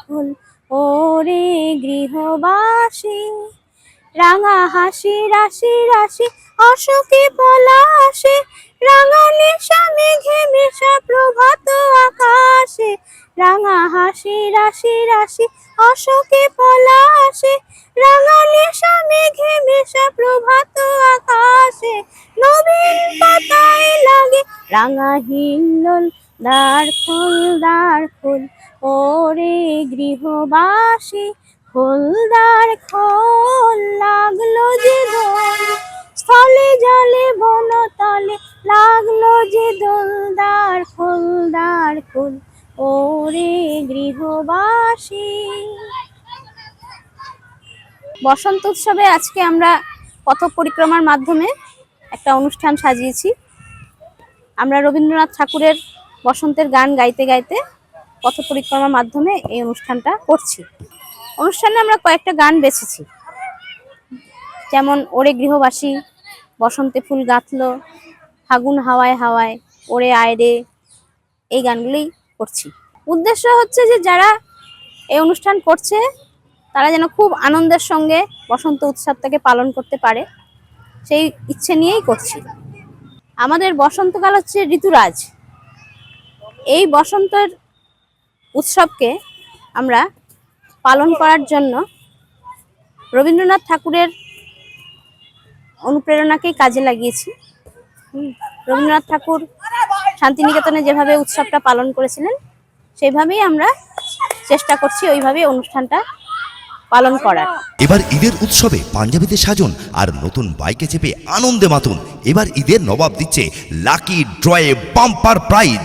খোল ওরে গৃহবাসী, রাঙা হাসি, রাশি রাশি, অশোকে পলাশে, রাঙা নেশা, মেঘে মেশা, প্রভাত আকাশে, রাঙা হাসি, রাশি রাশি, অশোকে পলাশে, রাঙা নেশা, মেঘে মেশা, প্রভাত আকাশে, নবীন পাতায় লাগে রাঙা হিল্লোল দ্বার খোল দ্বার খোল ওরে গৃহবাসী খোলদার খোল লাগল যে দোল। স্থলে জলে, বনতলে লাগল যে দোলদার খোলদার খোল ওরে গৃহবাসী। বসন্ত উৎসবে আজকে আমরা পথ পরিক্রমার মাধ্যমে একটা অনুষ্ঠান সাজিয়েছি। আমরা রবীন্দ্রনাথ ঠাকুরের বসন্তের গান গাইতে গাইতে পথ পরিক্রমার মাধ্যমে এই অনুষ্ঠানটা করছি। অনুষ্ঠানে আমরা কয়েকটা গান বেছেছি। যেমন, ওরে গৃহবাসী, বসন্তে ফুল গাঁথল, ফাগুন হাওয়ায় হাওয়ায়, ওরে আয়রে এই গানগুলোই করছি। উদ্দেশ্য হচ্ছে যে যারা এই অনুষ্ঠান করছে, তারা যেন খুব আনন্দের সঙ্গে বসন্ত উৎসবটাকে পালন করতে পারে, সেই ইচ্ছে নিয়েই করছি। আমাদের বসন্তকাল হচ্ছে ঋতুরাজ। এই বসন্তের উৎসবকে আমরা পালন করার জন্য রবীন্দ্রনাথ ঠাকুরের অনুপ্রেরণাকেই কাজে লাগিয়েছি। রবীন্দ্রনাথ ঠাকুর শান্তিনিকেতনে যেভাবে উৎসবটা পালন করেছিলেন সেইভাবেই আমরা চেষ্টা করছি ওইভাবেই অনুষ্ঠানটা পালন করার। এবার ঈদের উৎসবে পাঞ্জাবিতে সাজুন আর নতুন বাইকে চেপে আনন্দে মাতুন। এবার ঈদের নবাব দিচ্ছে লাকি ড্রয়ে বাম্পার প্রাইজ।